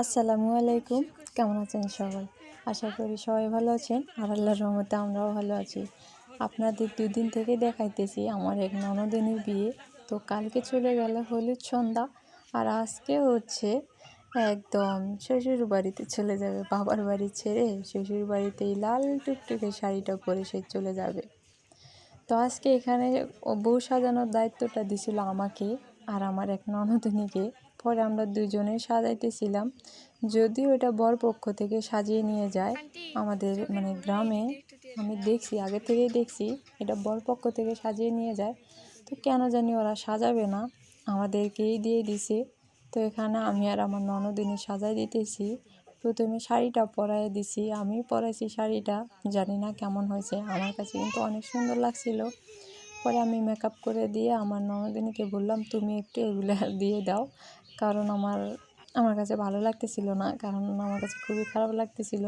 আসসালামু আলাইকুম। কেমন আছেন সবাই? আশা করি সবাই ভালো আছেন। আর আল্লাহর রহমতে আমরাও ভালো আছি। আপনাদের দুদিন থেকে দেখাইতেছি আমার এক ননদিনীর বিয়ে। তো কালকে চলে গেল হলুদ সন্ধ্যা। আর আজকে হচ্ছে একদম শ্বশুর বাড়িতে চলে যাবে। বাবার বাড়ি ছেড়ে শ্বশুর বাড়িতে এই লাল টুকটুকে শাড়িটা পরে সে চলে যাবে। তো আজকে এখানে বউ সাজানোর দায়িত্বটা দিছিল আমাকে। আর আমার এক ননদিনীকে। পরে আমরা দুজনে সাজাইতেছিলাম। যদিও এটা বর পক্ষ থেকে সাজিয়ে নিয়ে যায়, আমাদের মানে গ্রামে আমি দেখছি, আগে থেকেই দেখছি, এটা বর পক্ষ থেকে সাজিয়ে নিয়ে যায়। তো কেন জানি ওরা সাজাবে না, আমাদেরকেই দিয়ে দিছে। তো এখানে আমি আর আমার ননদিনী সাজাই দিতেছি। প্রথমে শাড়িটা পরাই দিছি, আমি পরাইছি শাড়িটা, জানি না কেমন হয়েছে, আমার কাছে কিন্তু অনেক সুন্দর লাগছিল। পরে আমি মেকআপ করে দিয়ে আমার ননদিনীকে বললাম, তুমি একটু এগুলো দিয়ে দাও। কারণ আমার আমার কাছে ভালো লাগতেছিল না, কারণ আমার কাছে খুবই খারাপ লাগতেছিল।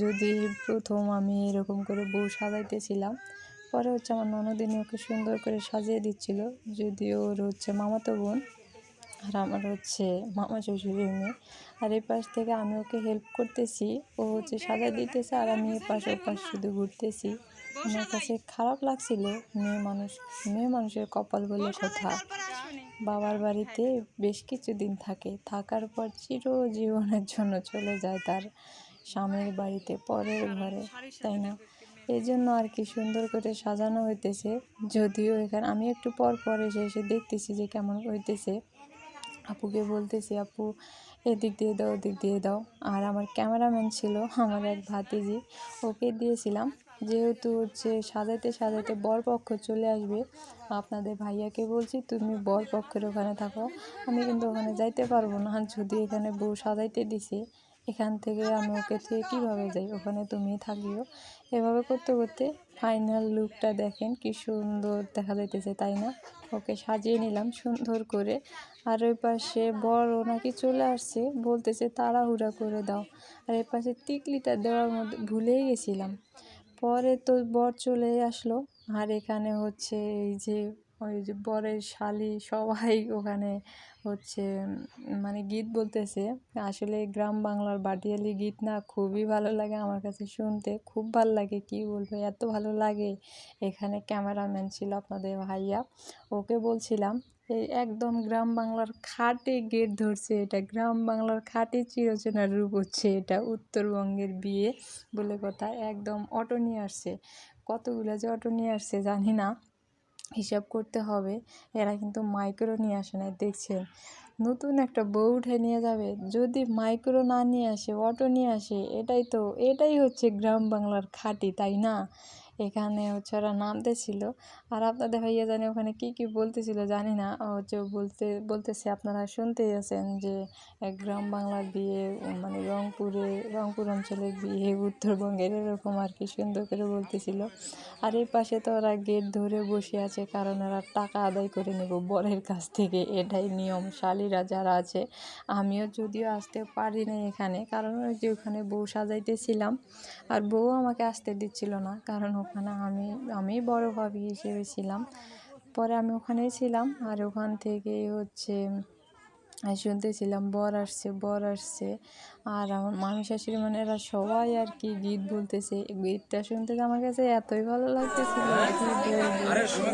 যদি প্রথম আমি এরকম করে বউ সাজাইতেছিলাম, পরে হচ্ছে আমার ননদিনী ওকে সুন্দর করে সাজিয়ে দিচ্ছিল। যদিও ওর হচ্ছে মামাতো বোন, আর আমার হচ্ছে মামা শ্বশুরের মেয়ে। আর এই পাশ থেকে আমি ওকে হেল্প করতেছি, ও হচ্ছে সাজা দিতেছে, আর আমি এ পাশ ও পাশ শুধু ঘুরতেছি। আমার কাছে খারাপ লাগছিল মেয়ে মানুষ মেয়ে মানুষের কপাল বলে কথা বাবার বাড়িতে বেশ কিছুদিন থাকে থাকার পর চিরজীবনের জন্য চলে যায় তার স্বামীর বাড়িতে পরের ঘরে তাই না? এই জন্য আর কি সুন্দর করে সাজানো হইতেছে। যদিও এখানে আমি একটু পর পর এসে এসে দেখতেছি যে কেমন হইতেছে। আপুকে বলতেছি আপু এদিক দিয়ে দাও ওদিক দিয়ে দাও। আর আমার ক্যামেরাম্যান ছিল আমার এক ভাতিজি ওকে দিয়েছিলাম। যেহেতু হচ্ছে সাজাতে সাজাতে বরপক্ষ চলে আসবে, আপনাদের ভাইয়াকে বলছি, তুমি বরপক্ষের ওখানে থাকো। আমি কিন্তু ওখানে যাইতে পারব না, যদি এখানে বউ সাজাইতে দিছে, এখান থেকে আমি ওকে থেকে কীভাবে যাই? ওখানে তুমি থাকিও। এভাবে করতে করতে ফাইনাল লুকটা দেখেন, কি সুন্দর দেখা যাইতেছে, তাই না? ওকে সাজিয়ে নিলাম সুন্দর করে। আর ওই পাশে বড় নাকি চলে আসছে, বলতেছে তাড়াহুড়া করে দাও। আর এই পাশে টিকলিটা দেওয়ার মধ্যে ভুলেই গেছিলাম। পরে তো বর চলে আসলো। আর এখানে হচ্ছে এই যে, ওই যে বরের শালি সবাই ওখানে হচ্ছে মানে গীত বলতেছে। আসলে গ্রাম বাংলার বাটিয়ালি গীত না খুবই ভালো লাগে আমার কাছে শুনতে। খুব ভালো লাগে, কি বলব, এত ভালো লাগে। এখানে ক্যামেরাম্যান ছিল আপনাদের ভাইয়া। ওকে বলছিলাম এই একদম গ্রাম বাংলার খাটে গেট ধরছে এটা। গ্রাম বাংলার খাটে চিরচেনার রূপ হচ্ছে এটা। উত্তরবঙ্গের বিয়ে বলে কথা একদম অটো নিয়ে আসছে। কতগুলো যে অটো নিয়ে আসছে জানি না। হিসাব করতে হবে। এরা কিন্তু মাইক্রো নিয়ে আসে না দেখছেন? নতুন একটা বউ উঠে নিয়ে যাবে। যদি মাইক্রো না নিয়ে আসে, অটো নিয়ে আসে, এটাই তো, এটাই হচ্ছে গ্রাম বাংলার খাঁটি, তাই না? এখানে হচ্ছে ওরা নামতেছিল। আর আপনাদের ভাইয়া জানি ওখানে কি কি বলতেছিল জানি না। হচ্ছে বলতে, বলতেছে আপনারা শুনতেই আছেন যে গ্রাম বাংলার বিয়ে মানে রংপুরে, রংপুর অঞ্চলের বিয়ে, উত্তরবঙ্গের, এরকম আর কি সুন্দর করে বলতেছিল। আর এই পাশে তো ওরা গেট ধরে বসে আছে, কারণ ওরা টাকা আদায় করে নেব বরের কাছ থেকে। এটাই নিয়ম, শালিরা যারা আছে। আমিও যদিও আসতে পারি না এখানে, কারণ ওই যে ওখানে বউ সাজাইতেছিলাম। আর বউ আমাকে আসতে দিচ্ছিল না, কারণ ওখানে আমি আমি বড় ভাবি হিসেবে ছিলাম। পরে আমি ওখানেই ছিলাম আর ওখান থেকে হচ্ছে শুনতেছিলাম বর আসছে বর আসছে। আর আমার মামি শাশুড়ি মানে এরা সবাই আর কি গীত বলতেছে। গীতটা শুনতে আমার কাছে এতই ভালো লাগতেছিল নাই এটাই রাস্তা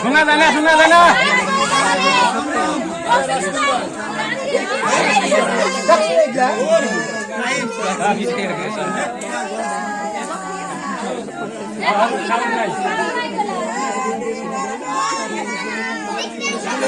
শোনা যায় না শোনা যায় না। সাউন্ড নাই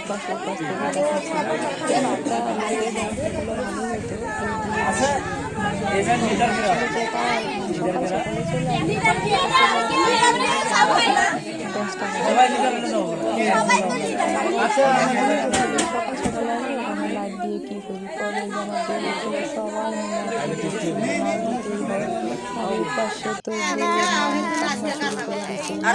কষ্ট কষ্ট করে দেখাচ্ছিল একটা লাইটের ব্যবস্থাগুলো ভালো হতো লাইট দিয়ে কী করি পরে সবাই আর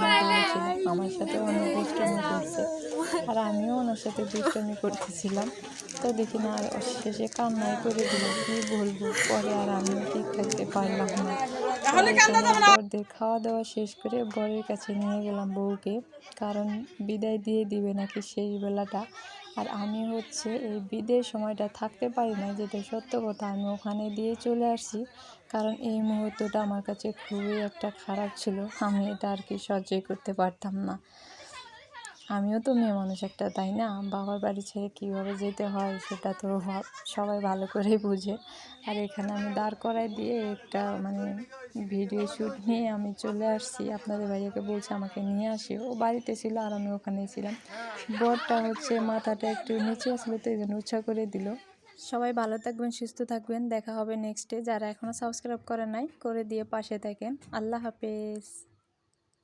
পারে না আসলে আমার সাথে অনেক দুষ্টমি করছে। আর আমিও ওনার সাথে দুষ্টমি করতেছিলাম। তো দেখি না আর শেষে কান্নাই করে দিল। কী বলব পরে আর আমিও ঠিক থাকতে পারলাম না। বরদের খাওয়া দাওয়া শেষ করে বরের কাছে নিয়ে গেলাম বউকে। কারণ বিদায় দিয়ে দিবে নাকি সেই বেলাটা আর আমি হচ্ছে এই বিদের সময়টা থাকতে পারি না যেটা সত্য কথা। আমি ওখানে দিয়ে চলে আসছি, কারণ এই মুহূর্তটা আমার কাছে খুবই একটা খারাপ ছিল। আমি এটা আর কি সহ্যই করতে পারতাম না। আমিও তো মেয়ে মানুষ একটা, তাই না? বাবার বাড়ি ছেড়ে কীভাবে যেতে হয় সেটা তো সবাই ভালো করেই বুঝে। আর এখানে আমি দাঁড় করাই দিয়ে একটা মানে ভিডিও শ্যুট নিয়ে আমি চলে আসছি। আপনাদের ভাইয়াকে বলছে আমাকে নিয়ে আসি। ও বাড়িতে ছিল আর আমি ওখানেই ছিলাম। বরটা হচ্ছে মাথাটা একটু নিচে আসলে, তো এই জন্য উৎসাহ করে দিল। সবাই ভালো থাকবেন, সুস্থ থাকবেন। দেখা হবে নেক্সটে যারা এখনও সাবস্ক্রাইব করে নাই, করে দিয়ে পাশে থাকেন। আল্লাহ হাফেজ।